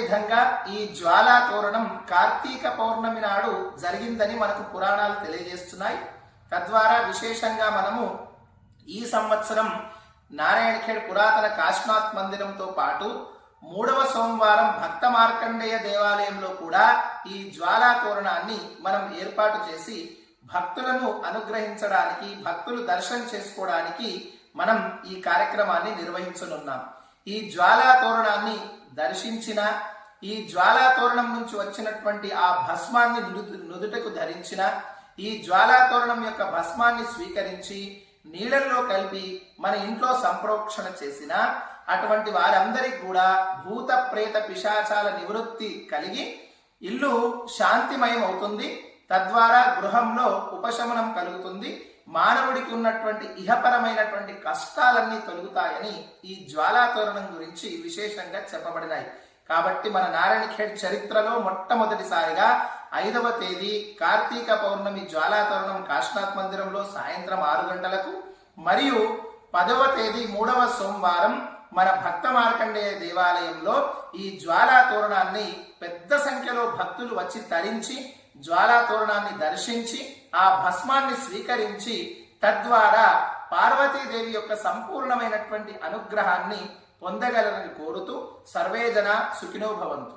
విధంగా ఈ జ్వాలా తోరణం కార్తీక పౌర్ణమి నాడు జరిగిందని మనకు పురాణాలు తెలియజేస్తున్నాయి. తద్వారా విశేషంగా మనము ఈ సంవత్సరం నారాయణఖేడ్ పురాతన కాశీనాథ్ మందిరంతో పాటు మూడవ సోమవారం భక్త మార్కండేయ దేవాలయంలో కూడా ఈ జ్వాలా తోరణాన్ని మనం ఏర్పాటు చేసి భక్తులను అనుగ్రహించడానికి భక్తులు దర్శనం చేసుకోవడానికి మనం ఈ కార్యక్రమాన్ని నిర్వహించనున్నాం. ఈ జ్వాలా తోరణాన్ని దర్శించిన ఈ జ్వాలా తోరణం నుంచి వచ్చినటువంటి ఆ భస్మాన్ని నుదుటకు ధరించిన ఈ జ్వాలా తోరణం యొక్క భస్మాన్ని స్వీకరించి నీళ్ళల్లో కలిపి మన ఇంట్లో సంప్రోక్షణ చేసిన అటువంటి వారందరికీ కూడా భూత ప్రేత పిశాచాల నివృత్తి కలిగి ఇల్లు శాంతిమయం అవుతుంది తద్వారా గృహంలో ఉపశమనం కలుగుతుంది మానవుడికి ఉన్నటువంటి ఇహపరమైనటువంటి కష్టాలన్నీ తొలుగుతాయని ఈ జ్వాలాతోరణం గురించి విశేషంగా చెప్పబడినాయి. కాబట్టి మన నారాయణఖేడ్ చరిత్రలో మొట్టమొదటిసారిగా ఐదవ తేదీ కార్తీక పౌర్ణమి జ్వాలాతోరణం కాశీనాథ్ మందిరంలో సాయంత్రం ఆరు గంటలకు మరియు పదవ తేదీ మూడవ సోమవారం మన భక్త మార్కండేయ దేవాలయంలో ఈ జ్వాలా తోరణాన్ని పెద్ద సంఖ్యలో భక్తులు వచ్చి తరించి జ్వాలా తోరణాన్ని దర్శించి ఆ భస్మాన్ని స్వీకరించి తద్వారా పార్వతీదేవి యొక్క సంపూర్ణమైనటువంటి అనుగ్రహాన్ని పొందగలరని కోరుతూ సర్వేజన సుఖినో భవంతు.